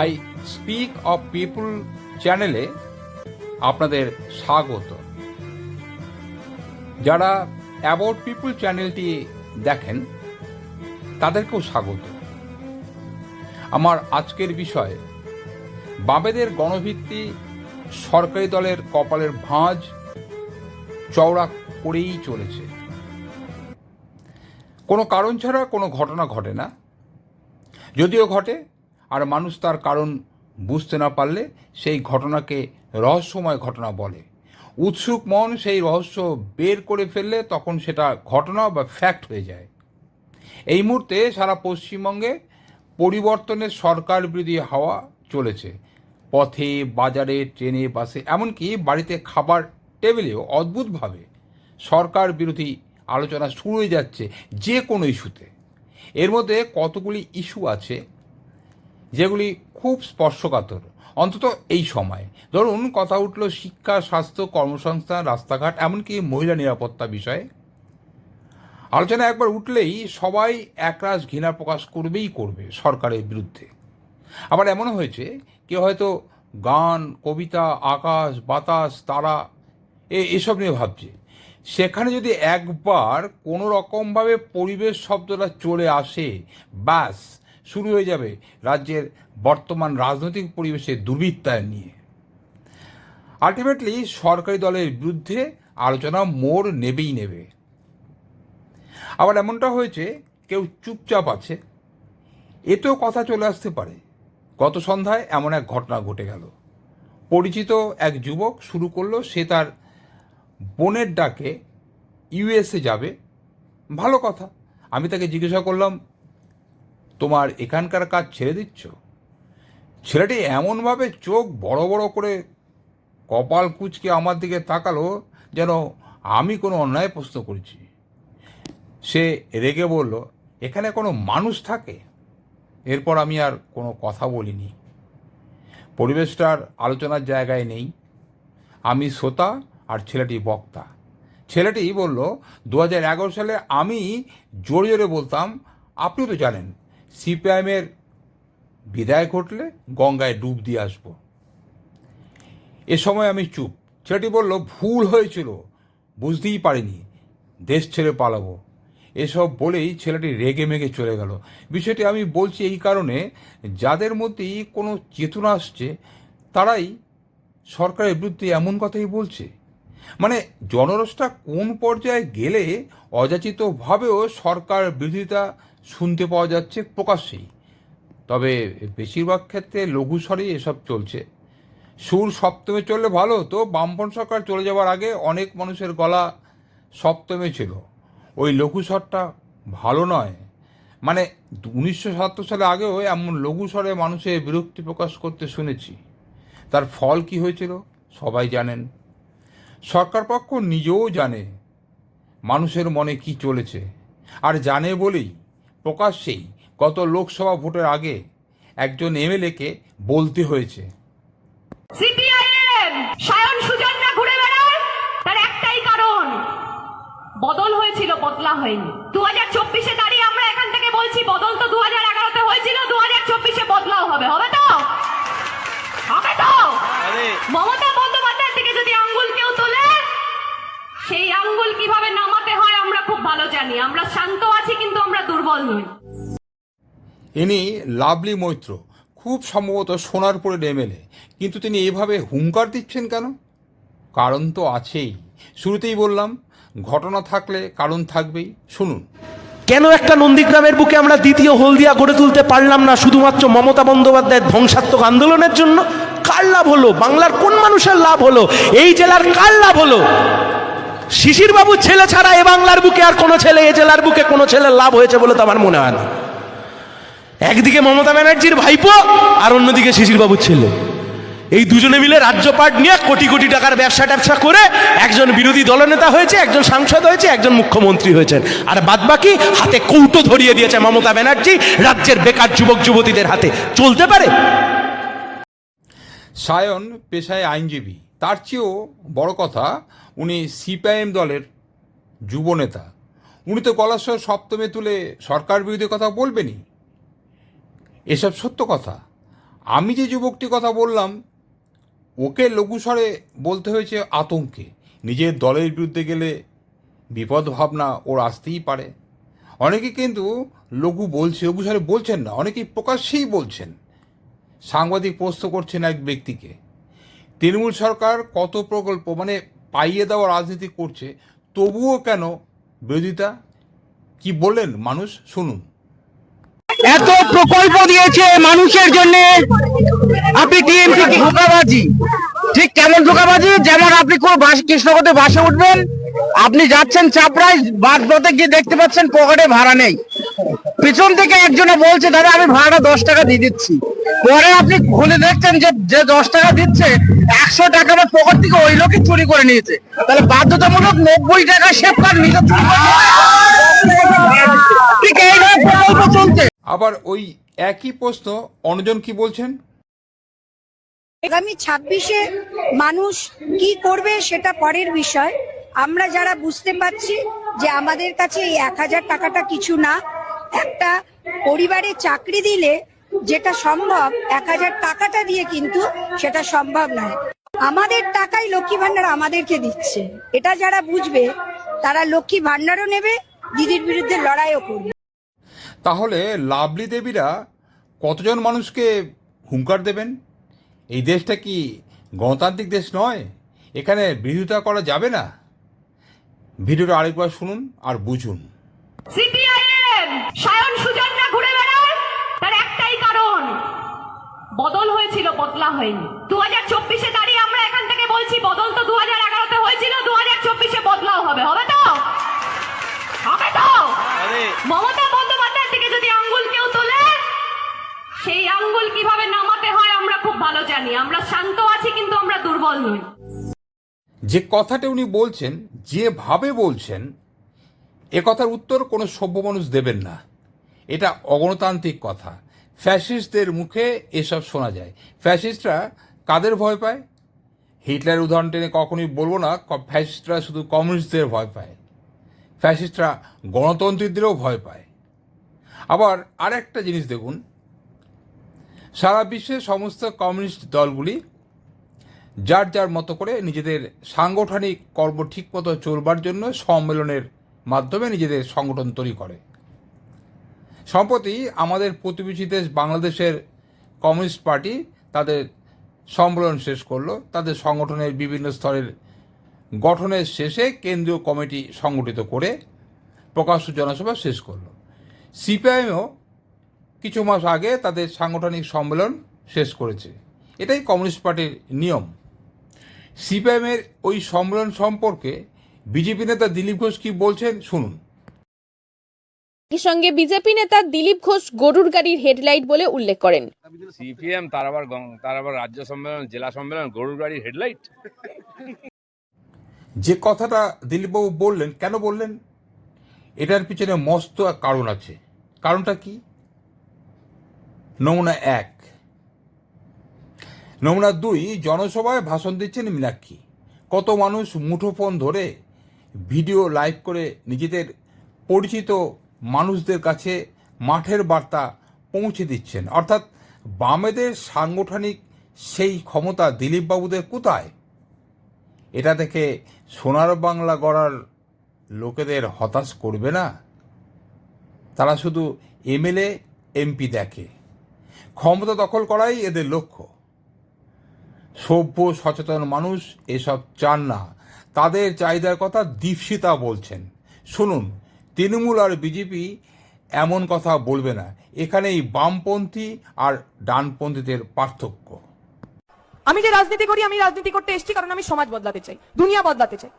I speak of people চ্যানেলে আপনাদের স্বাগত। যারা অ্যাবাউট পিপুল চ্যানেলটি দেখেন, তাদেরকেও স্বাগত। আমার আজকের বিষয় বাবেদের গণভিত্তি সরকারি দলের কপালের ভাঁজ চওড়া করেই চলেছে। কোনো কারণ ছাড়া কোনো ঘটনা ঘটে না। যদিও ঘটে আর মানুষ তার কারণ বুঝতে না পারলে সেই ঘটনাকে রহস্যময় ঘটনা বলে। উৎসুক মন সেই রহস্য বের করে ফেললে তখন সেটা ঘটনা বা ফ্যাক্ট হয়ে যায়। এই মুহূর্তে সারা পশ্চিমবঙ্গে পরিবর্তনের সরকার বিরোধী হাওয়া চলেছে। পথে, বাজারে, ট্রেনে, বাসে, এমনকি বাড়িতে খাবার টেবিলেও অদ্ভুতভাবে সরকার বিরোধী আলোচনা শুরু হয়ে যাচ্ছে যে কোনো ইস্যুতে এর মধ্যে কতগুলি ইস্যু আছে যেগুলি খুব স্পর্শকাতর। অন্তত এই সময়। ধরুন, কথা উঠল শিক্ষা, স্বাস্থ্য, কর্মসংস্থান, রাস্তাঘাট, এমনকি মহিলা নিরাপত্তা বিষয়ে। আলোচনা একবার উঠলেই সবাই একরাশ ঘৃণা প্রকাশ করবেই করবে সরকারের বিরুদ্ধে। আবার এমনও হয়েছে, কেউ হয়তো গান, কবিতা, আকাশ, বাতাস, তারা, এ, এসব নিয়ে ভাবছে। সেখানে যদি একবার কোনো রকমভাবে পরিবেশ শব্দটা চলে আসে, ব্যাস শুরু হয়ে যাবে রাজ্যের বর্তমান রাজনৈতিক পরিবেশে দুর্বৃত্তায়ন নিয়ে। আলটিমেটলি সরকারি দলের বিরুদ্ধে আলোচনা মোড় নেবেই নেবে। আবার এমনটা হয়েছে, কেউ চুপচাপ আছে। এতেও কথা চলে আসতে পারে। গত সন্ধ্যায় এমন এক ঘটনা ঘটে গেল। পরিচিত এক যুবক শুরু করল, সে তার বোনের ডাকে ইউএসএ যাবে। ভালো কথা। আমি তাকে জিজ্ঞাসা করলাম তোমার এখানকার কাজ ছেড়ে দিচ্ছ? ছেলেটি এমনভাবে চোখ বড় বড় করে কপাল কুচকে আমার দিকে তাকালো যেন আমি কোনো অন্যায় প্রশ্ন করেছি। সে রেগে বলল, এখানে কোনো মানুষ থাকে? এরপর আমি আর কোনো কথা বলিনি। পরিবেশটার আলোচনার জায়গায় নেই। আমি শ্রোতা আর ছেলেটি বক্তা। ছেলেটি বলল, দু হাজার এগারো সালে আমি জোরে জোরে বলতাম, আপনি তো জানেন সিপিআইএমের বিদায় ঘটলে গঙ্গায় ডুব দিয়ে আসব। এ সময় আমি চুপ। ছেলেটি বলল, ভুল হয়েছিল। বুঝতেই পারিনি। দেশ ছেড়ে পালাবো। এসব বলেই ছেলেটি রেগে মেগে চলে গেল। বিষয়টি আমি বলছি এই কারণে, যাদের মধ্যেই কোনো চেতনা আসছে, তারাই সরকারের বিরুদ্ধে এমন কথাই বলছে। মানে জনরসটা কোন পর্যায়ে গেলে অযাচিতভাবেও সরকার বিরোধিতা শুনতে পাওয়া যাচ্ছে প্রকাশ্যেই। তবে বেশিরভাগ ক্ষেত্রে লঘু স্বরেই এসব চলছে। সুর সপ্তমে চললে ভালো তো বামপন সরকার চলে যাওয়ার আগে অনেক মানুষের গলা সপ্তমে ছিল। ওই লঘু স্বরটা ভালো নয়। মানে উনিশশো সাতাত্তর সালে আগেও এমন লঘু স্বরে মানুষের বিরক্তি প্রকাশ করতে শুনেছি। তার ফল কি হয়েছিল সবাই জানেন। সরকার পক্ষ নিজেও জানে মানুষের মনে কি চলেছে। আর জানে বলেই প্রকাশ্যেই গত লোকসভা ভোটের আগে একজন এমএলএকে বলতে হয়েছে। সিপিআইএম সায়ন সুজনরা ঘুরে বেড়ায় তার একটাই কারণ বদল হয়েছিল বদলা হয়নি। দু হাজার চব্বিশে দাঁড়িয়ে আমরা এখান থেকে বলছি বদল তো দু হাজার এগারোতে হয়েছিল দু হাজার চব্বিশে বদলাও হবে হবে তো? হবে তো? মমতা বন্দ্যোপাধ্যায়ের দিকে যদি আঙ্গুল কেউ তোলে সেই আঙ্গুল কীভাবে খুব ভালো জানি আমরা শান্ত আছি কিন্তু আমরা দুর্বল নই। ইনি লাভলি মৈত্র খুব সম্ভবত সোনারপুরের এমএলএ। কিন্তু তিনি এভাবে হুঙ্কার দিচ্ছেন কেন? কারণ তো আছেই। শুরুতেই বললাম ঘটনা থাকলে কারণ থাকবেই। শুনুন। কেন একটা নন্দীগ্রামের বুকে আমরা দ্বিতীয় হলদিয়া গড়ে তুলতে পারলাম না শুধুমাত্র মমতা বন্দ্যোপাধ্যায়ের ধ্বংসাত্মক আন্দোলনের জন্য? কার লাভ হলো? বাংলার কোন মানুষের লাভ হলো? এই জেলার কার লাভ হলো? শিশির বাবুর ছেলে ছাড়া এ বাংলার বুকে আর কোনো ছেলে, এ জেলার বুকে কোনো ছেলের লাভ হয়েছে বলে তো আমার মনে হয় না। একদিকে মমতা ব্যানার্জির ভাইপো আর অন্যদিকে শিশির বাবুর ছেলে। এই দুজনে মিলে রাজ্যপাট নিয়ে কোটি কোটি টাকার ব্যবসা ট্যাবসা করে একজন বিরোধী দলনেতা হয়েছে, একজন সাংসদ হয়েছে, একজন মুখ্যমন্ত্রী হয়েছেন। আর বাদবাকি হাতে কৌটো ধরিয়ে দিয়েছে মমতা ব্যানার্জি রাজ্যের বেকার যুবক যুবতীদের হাতে। চলতে পারে? সায়ন পেশায় আইনজীবী। তার চেয়েও বড় কথা, উনি সিপিআইএম দলের যুবনেতা উনি তো গলাস্বর সপ্তমে তুলে সরকার বিরোধী কথা বলবেনই। এসব সত্য কথা। আমি যে যুবকটির কথা বললাম, ওকে লঘুস্বরে বলতে হয়েছে আতঙ্কে। নিজের দলের বিরুদ্ধে গেলে বিপদ ভাবনা ওর আসতেই পারে। অনেকে কিন্তু লঘু বলছে, লঘুস্বরে বলছেন না, অনেকেই প্রকাশ্যেই বলছেন। সাংবাদিক প্রশ্ন করছেন এক ব্যক্তিকে। তৃণমূল সরকার কত প্রকল্প মানে পাইয়ে দেওয়া রাজনীতি করছে, তবুও কেন বিরোধিতা? কি বললেন মানুষ? শুনুন। এত প্রকল্প দিয়েছে মানুষের জন্য। আপনি টিএমসি ধোকাবাজি? ঠিক কেমন ধোকাবাজি? যেমন আপনি কোন বাস কৃষ্ণগতে বাসে উঠবেন, আপনি যাচ্ছেন চাপড়ায় বাস পথে গিয়ে দেখতে পাচ্ছেন পকেটে ভাড়া নেই। পিছন থেকে একজনে বলছে, দাদা, আমি ভাড়াটা দশ টাকা দিয়ে দিচ্ছি। পরে আপনি খুলে দেখছেন যে যে দশ টাকা দিচ্ছে একশো টাকা আমার পকেট থেকে ওই লোকই চুরি করে নিয়েছে। তাহলে বাধ্যতামূলক নব্বই টাকা সেফ কার্ড নিজে চুরি করে ঠিক এইভাবে প্রকল্প চলছে। আবার ওই একই প্রশ্ন অন্যজন কি বলছেন? আগামী ছাব্বিশে মানুষ কি করবে সেটা পরের বিষয়। আমরা যারা বুঝতে পারছি যে আমাদের কাছে এই এক হাজার টাকাটা কিছু না একটা পরিবারে চাকরি দিলে যেটা সম্ভব এক হাজার টাকাটা দিয়ে কিন্তু সেটা সম্ভব নয়। আমাদের টাকাই লক্ষ্মী ভান্ডার আমাদেরকে দিচ্ছে। এটা যারা বুঝবে তারা লক্ষ্মী ভান্ডারও নেবে দিদির বিরুদ্ধে লড়াইও করবে। তাহলে লাভলি দেবীরা কতজন মানুষকে হুঙ্কার দেবেন? এই দেশটা কি গণতান্ত্রিক দেশ নয়? এখানে বিরোধিতা করা যাবে না? ভিডিওটা আরেকবার শুনুন আর বুঝুন। সিপিআইএম সায়ন সুজনরা ঘুরে বেড়ায় তার একটাই কারণ বদল হয়েছিল বদলা হয়নি। দু হাজার চব্বিশে দাঁড়িয়ে আমরা এখান থেকে বলছি বদল তো দু হাজার এগারোতে হয়েছিল দু হাজার চব্বিশে বদলাও হবে। হবে তো? হবে তো? মমতা বন্দ্যোপাধ্যায়ের দিকে যদি আঙ্গুল কেউ তোলে সেই আঙ্গুল কীভাবে নামাতে হয় আমরা খুব ভালো জানি। আমরা শান্ত আছি কিন্তু আমরা দুর্বল নই। যে কথাটা উনি বলছেন যেভাবে বলছেন এ কথার উত্তর কোনো সভ্য মানুষ দেবেন না। এটা অগণতান্ত্রিক কথা। ফ্যাসিস্টদের মুখে এসব শোনা যায়। ফ্যাসিস্টরা কাদের ভয় পায়? হিটলার উদাহরণ টেনে কখনোই বলব না ফ্যাসিস্টরা শুধু কমিউনিস্টদের ভয় পায়। ফ্যাসিস্টরা গণতন্ত্রীদেরও ভয় পায়। আবার আর একটা জিনিস দেখুন। সারা বিশ্বের সমস্ত কমিউনিস্ট দলগুলি যার যার মতো করে নিজেদের সাংগঠনিক কর্ম ঠিকমতো চলবার জন্য সম্মেলনের মাধ্যমে নিজেদের সংগঠন তৈরি করে। সম্প্রতি আমাদের প্রতিবেশী দেশ বাংলাদেশের কমিউনিস্ট পার্টি তাদের সম্মেলন শেষ করল। তাদের সংগঠনের বিভিন্ন স্তরের গঠনের শেষে কেন্দ্রীয় কমিটি সংগঠিত করে প্রকাশ্য জনসভা শেষ করল। সিপিআইএমও কিছু মাস আগে তাদের সাংগঠনিক সম্মেলন শেষ করেছে। এটাই কমিউনিস্ট পার্টির নিয়ম। সিপিআইএমের ওই সম্মেলন সম্পর্কে বিজেপি নেতা দিলীপ ঘোষ কি বলছেন শুনুন। একই সঙ্গে বিজেপি নেতা দিলীপ ঘোষ গরুর গাড়ির হেডলাইট বলে উল্লেখ করেন। সিপিএম তার আবার তার আবার রাজ্য সম্মেলন জেলা সম্মেলন গরুর গাড়ির হেডলাইট? যে কথাটা দিলীপবাবু বললেন কেন বললেন? এটার পিছনে মস্ত এক কারণ আছে। কারণটা কি? নমুনা এক। নমুনা দুই জনসভায় ভাষণ দিচ্ছেন মীনাক্ষী। কত মানুষ মুঠোফোন ধরে ভিডিও লাইভ করে নিজেদের পরিচিত মানুষদের কাছে মাঠের বার্তা পৌঁছে দিচ্ছেন। অর্থাৎ বামেদের সাংগঠনিক সেই ক্ষমতা দিলীপবাবুদের কোথায়? এটা থেকে সোনার বাংলা গড়ার লোকেদের হতাশ করবে না? তারা শুধু এমএলএ, এমপি দেখে। ক্ষমতা দখল করাই এদের লক্ষ্য। সভ্য, সচেতন মানুষ এসব চান না। তাদের চাহিদার কথা দীপশিতা বলছেন। শুনুন তৃণমূল আর বিজেপি এমন কথা বলবে না। এখানেই বামপন্থী আর ডানপন্থীদের পার্থক্য। আমি যে রাজনীতি করি, আমি রাজনীতি করতে এসেছি কারণ আমি সমাজ বদলাতে চাই, দুনিয়া বদলাতে চাই।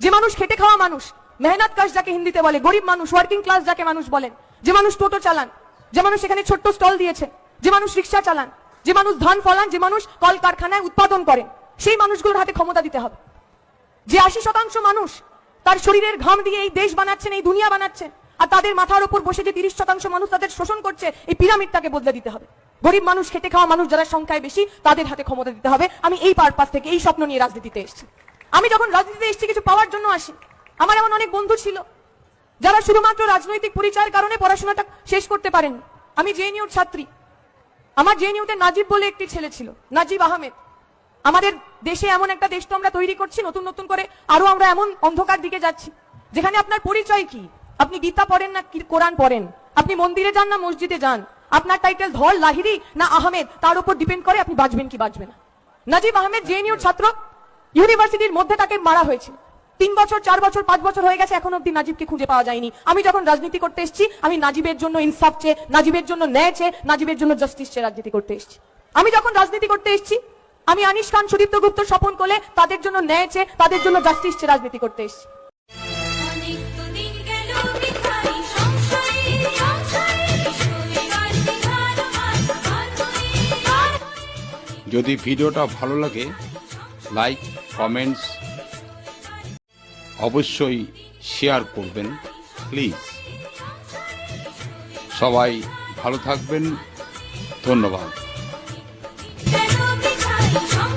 যে মানুষ খেটে খাওয়া মানুষ, মেহনত কাজ যাকে হিন্দিতে বলে, গরিব মানুষ ওয়ার্কিং ক্লাস যাকে মানুষ বলেন, যে মানুষ টোটো চালান, যে মানুষ এখানে ছোট্ট স্টল দিয়েছে, যে মানুষ রিক্সা চালান, যে মানুষ ধান ফলান, যে মানুষ কলকারখানায় উৎপাদন করেন, সেই মানুষগুলোর হাতে ক্ষমতা দিতে হবে। যে আশি শতাংশ মানুষ তার শরীরের ঘাম দিয়ে এই দেশ বানাচ্ছেন, এই দুনিয়া বানাচ্ছেন। আর তাদের মাথার উপর বসে যে তিরিশ শতাংশ মানুষ তাদের শোষণ করছে, এই পিরামিডটাকে বদলে দিতে হবে। গরিব মানুষ, খেটে খাওয়া মানুষ যারা সংখ্যায় বেশি, তাদের হাতে ক্ষমতা দিতে হবে। আমি এই পারপাস থেকে, এই স্বপ্ন নিয়ে রাজনীতিতে এসেছি। আমি যখন রাজনীতিতে এসেছি, কিছু পাওয়ার জন্য আসি। আমার এমন অনেক বন্ধু ছিল, যারা শুধুমাত্র রাজনৈতিক পরিচয়ের কারণে পড়াশোনাটা শেষ করতে পারেন আমি জেএনইউর ছাত্রী। আমার জেএনইউতে নাজিব বলে একটি ছেলে ছিল, নাজিব আহমেদ। আমাদের দেশে এমন একটা দেশ তো আমরা তৈরি করছি, নতুন নতুন করে আরও আমরা এমন অন্ধকার দিকে যাচ্ছি। যেখানে আপনার পরিচয় কি? আপনি গীতা পড়েন না কোরআন পড়েন? আপনি মন্দিরে যান না মসজিদে যান? আপনার টাইটেল ধর লাহিরি না আহমেদ? তার উপর ডিপেন্ড করে আপনি বাঁচবেন কি বাঁচবেন না। নাজিব আহমেদ জেএনইউর ছাত্র ইউনিভার্সিটির মধ্যে তাকে মারা হয়েছে। তিন বছর, চার বছর, পাঁচ বছর হয়ে গেছে, এখন অব্দি নাজিবকে খুঁজে পাওয়া যায়নি। আমি যখন রাজনীতি করতে এসেছি, আমি নাজিবের জন্য ইনসাফ চেয়ে, নাজিবের জন্য ন্যায় চেয়ে, নাজিবের জন্য জাস্টিস চেয়ে রাজনীতি করতে এসেছি। আমি যখন রাজনীতি করতে এসেছি আমি আনিস খান সুদীপ্ত গুপ্ত স্বপন কোলে তাদের জন্য ন্যায় চেয়ে তাদের জন্য জাস্টিস চেয়ে রাজনীতি করতে এসেছি। যদি ভিডিওটা ভালো লাগে লাইক কমেন্টস অবশ্যই শেয়ার করবেন প্লিজ সবাই ভালো থাকবেন ধন্যবাদ। Come